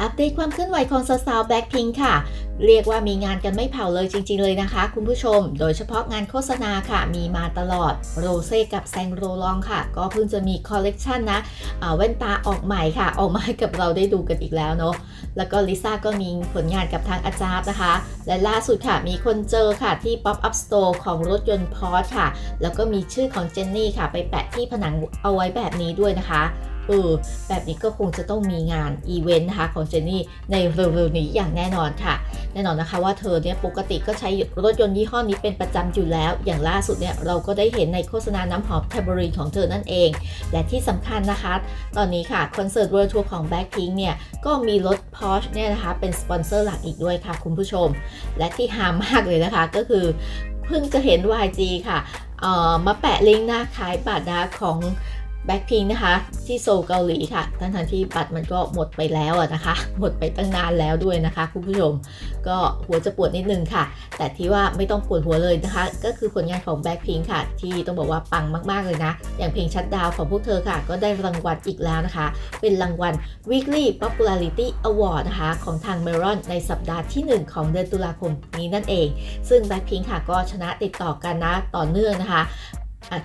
อัปเดตความเคลื่อนไหวของสาวๆแบล็คพิงค่ะ เรียกว่ามีงานกันไม่เผาเลยจริง ๆ เลยนะคะ คุณผู้ชม โดยเฉพาะงานโฆษณาค่ะ มีมาตลอดโรเซ่กับแซงโรลองค่ะ ก็เพิ่งจะมีคอลเลกชันนะแว่นตาออกใหม่ค่ะ ออกมาให้กับเราได้ดูกันอีกแล้วเนาะแล้วก็ลิซ่าก็มีผลงานกับทางอาจารย์นะคะ และล่าสุดค่ะ มีคนเจอค่ะที่ Pop Up Store ของรถยนต์พอร์ชค่ะ แล้วก็มีชื่อของเจนนี่ค่ะ ไปแปะที่ผนังเอาไว้แบบนี้ด้วยนะคะ เออแบบนี้ก็คงจะต้องมีงานอีเวนต์นะคะของเจนนี่ในเร็วๆนี้อย่างแน่นอนค่ะ แน่นอนนะคะว่าเธอเนี่ยปกติก็ใช้รถยนต์ยี่ห้อนี้เป็นประจำอยู่แล้ว อย่างล่าสุดเนี่ยเราก็ได้เห็นในโฆษณาน้ำหอมแทบรีนของเธอนั่นเอง และที่สำคัญนะคะ ตอนนี้ค่ะคอนเสิร์ตเวิร์ทัวร์ของ Blackpink เนี่ยก็มีรถ Porsche เนี่ยนะคะเป็นสปอนเซอร์หลักอีกด้วยค่ะคุณผู้ชม และที่ฮามากเลยนะคะก็คือเพิ่งจะเห็น YG ค่ะอ่อมาแปะลิงก์หน้าขายบัตรนะของ Blackpink นะคะ ที่โซลเกาหลีค่ะ ทั้งๆที่บัตรมันก็หมดไปแล้วอะนะคะ หมดไปตั้งนานแล้วด้วยนะคะคุณผู้ชม ก็หัวจะปวดนิดนึงค่ะ แต่ที่ว่าไม่ต้องปวดหัวเลยนะคะ ก็คือผลงานของ Blackpink ค่ะ ที่ต้องบอกว่าปังมาก ๆ เลยนะ อย่างเพลงชัดดาวของพวกเธอค่ะ ก็ได้รางวัลอีกแล้วนะคะ เป็นรางวัล Weekly Popularity Award นะคะ ของทาง Melon ในสัปดาห์ที่ 1 ของเดือนตุลาคมนี้นั่นเอง ซึ่ง Blackpink ค่ะก็ชนะติดต่อกันนะต่อเนื่องนะคะ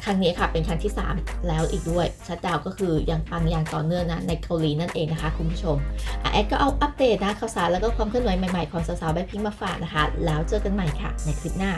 ครั้งนี้ค่ะเป็นครั้งที่ 3 แล้วอีกด้วยชัดดาวก็คือยังปังอย่างต่อเนื่องนะในเกาหลีนั่นเองนะคะคุณผู้ชมอแอดก็เอาอัปเดตนะข่าวสารแล้วก็ความเคลื่อนไหวใหม่ๆของสาวๆแบ็คพิงมาฝากนะคะ แล้วเจอกันใหม่ค่ะในคลิปหน้า